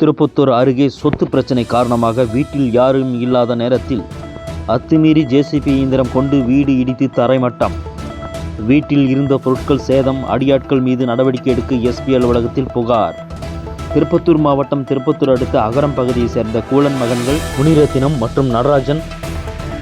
திருப்பத்தூர் அருகே சொத்து பிரச்சனை காரணமாக வீட்டில் யாரும் இல்லாத நேரத்தில் அத்துமீறி ஜேசிபி இயந்திரம் கொண்டு வீடு இடித்து தரைமட்டம். வீட்டில் இருந்த பொருட்கள் சேதம் அடியாட்கள் மீது நடவடிக்கை எடுக்க எஸ்பி அலுவலகத்தில் புகார். திருப்பத்தூர் மாவட்டம் திருப்பத்தூர் அடுத்த அகரம் பகுதியைச் சேர்ந்த கூலன் மகன்கள் முனிரத்தினம் மற்றும் நடராஜன்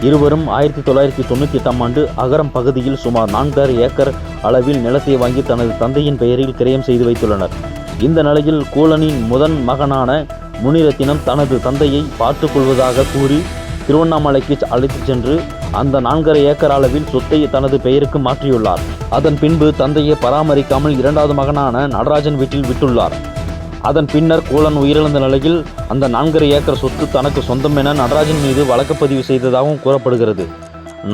இருவரும் ஆயிரத்தி தொள்ளாயிரத்தி தொண்ணூற்றி எட்டாம் ஆண்டு அகரம் பகுதியில் சுமார் நான்கரை ஏக்கர் அளவில் நிலத்தை வாங்கி தனது தந்தையின் பெயரில் கிரயம் செய்து வைத்துள்ளனர். இந்த நிலையில் கூலனின் முதன் மகனான முனிரத்தினம் தனது தந்தையை பார்த்துக் கொள்வதாக கூறி திருவண்ணாமலைக்கு அழைத்துச் சென்று அந்த நான்கரை ஏக்கர் அளவில் சொத்தை தனது பெயருக்கு மாற்றியுள்ளார். அதன் பின்பு தந்தையை பராமரிக்காமல் இரண்டாவது மகனான நடராஜன் வீட்டில் விட்டுள்ளார். அதன் பின்னர் கூலன் உயிரிழந்த நிலையில் அந்த நான்கரை ஏக்கர் சொத்து தனக்கு சொந்தம் என நடராஜன் மீது வழக்குப்பதிவு செய்ததாகவும் கூறப்படுகிறது.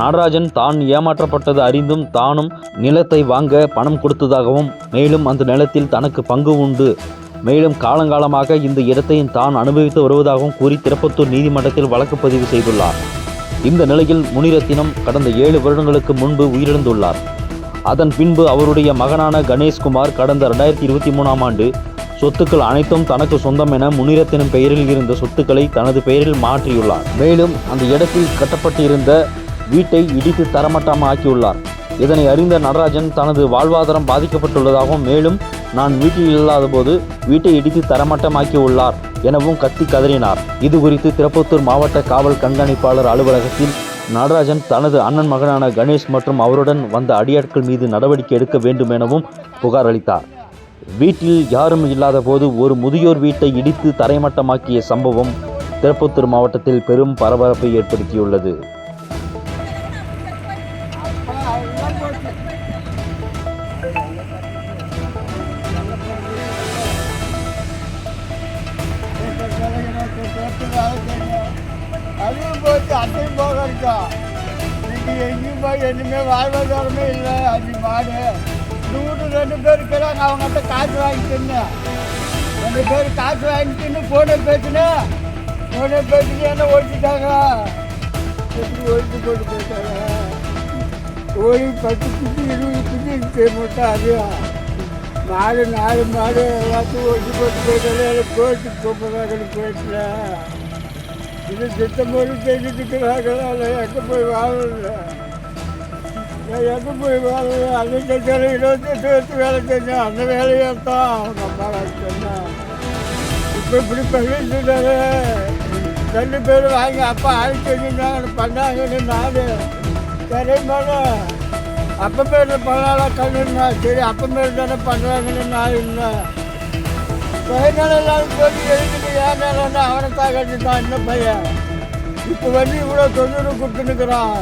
நடராஜன் தான் ஏமாற்றப்பட்டது அறிந்தும் தானும் நிலத்தை வாங்க பணம் கொடுத்ததாகவும் மேலும் அந்த நிலத்தில் தனக்கு பங்கு உண்டு. மேலும் காலங்காலமாக இந்த இடத்தை தான் அனுபவித்து வருவதாகவும் கூறி திருப்பத்தூர் நீதிமன்றத்தில் வழக்கு பதிவு செய்துள்ளார். இந்த நிலையில் முனிரத்தினம் கடந்த ஏழு வருடங்களுக்கு முன்பு உயிரிழந்துள்ளார். அதன் பின்பு அவருடைய மகனான கணேஷ்குமார் கடந்த ரெண்டாயிரத்தி இருபத்தி மூணாம் ஆண்டு சொத்துக்கள் அனைத்தும் தனக்கு சொந்தம் என முனிரத்தினம் பெயரில் இருந்த சொத்துக்களை தனது பெயரில் மாற்றியுள்ளார். மேலும் அந்த இடத்தில் கட்டப்பட்டிருந்த வீட்டை இடித்து தரமட்டமாக்கியுள்ளார். இதனை அறிந்த நடராஜன் தனது வாழ்வாதாரம் பாதிக்கப்பட்டுள்ளதாகவும் மேலும் நான் வீட்டில் இல்லாத போது வீட்டை இடித்து தரமட்டமாக்கி உள்ளார் எனவும் கத்தி கதறினார். இது குறித்து திருப்பத்தூர் மாவட்ட காவல் கண்காணிப்பாளர் அலுவலகத்தில் நடராஜன் தனது அண்ணன் மகனான கணேஷ் மற்றும் அவருடன் வந்த அடியாட்கள் மீது நடவடிக்கை எடுக்க வேண்டும் எனவும் புகார் அளித்தார். வீட்டில் யாரும் இல்லாத போது ஒரு முதியோர் வீட்டை இடித்து தரைமட்டமாக்கிய சம்பவம் திருப்பத்தூர் மாவட்டத்தில் பெரும் பரபரப்பை ஏற்படுத்தியுள்ளது. அதுவும் போச்சு அத்தையும் போக இருக்கா இன்னைக்கு எங்கேயும் போய் எதுவுமே வாழ்வாதாரமே இல்லை அது மாடு நூறு ரெண்டு பேர் இருக்கிறாங்க அவங்ககிட்ட காசு வாங்கிட்டுன்னு ரெண்டு பேர் காசு வாங்கிட்டுன்னு போனை பேசினேன் போனை பேசினு என்ன ஓட்டிட்டாங்க எப்படி ஓடிட்டு போட்டு போயிட்டாங்க ஒரு பத்து குட்டி இருபது குட்டி இருக்கு மாட்டோம் அது மாடு நாலு மாடு எல்லாத்தையும் ஒட்டி போட்டு போயிட்டாலே கோர்ட்டுக்கு கூப்பிட்றாங்கன்னு போயிட்டுல. இது திட்டமொழி பேசிட்டு இருக்கிறாங்களா? இல்லை எங்கே போய் வாழல எங்கே போய் வாழல அது செஞ்சாலும் இருபத்தெட்டு வருஷம் வேலை செஞ்சேன் அந்த வேலையை தான் அவங்க அம்மா சொன்னேன் இப்போ இப்படி பண்ணிட்டு ரெண்டு பேரும் வாங்கி அப்பா ஆள் செஞ்சுருந்தாங்க பண்ணாங்கன்னு நாடு சரிம்மாண்ணா அப்பா பேர் பண்ணலாம் கண்ணுன்னா சரி அப்பா பேர் தானே பண்ணுறாங்கன்னு நான் இல்லை. எல்லாரும் சொல்லி எழுதிட்டு ஏன் மேலே அவனை தான் கட்டிட்டான் இந்த பையன்? இப்போ வந்து இவ்வளோ தொந்தரவு கொடுத்துனுக்குறான்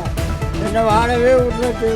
என்னை வாழவே விடுறது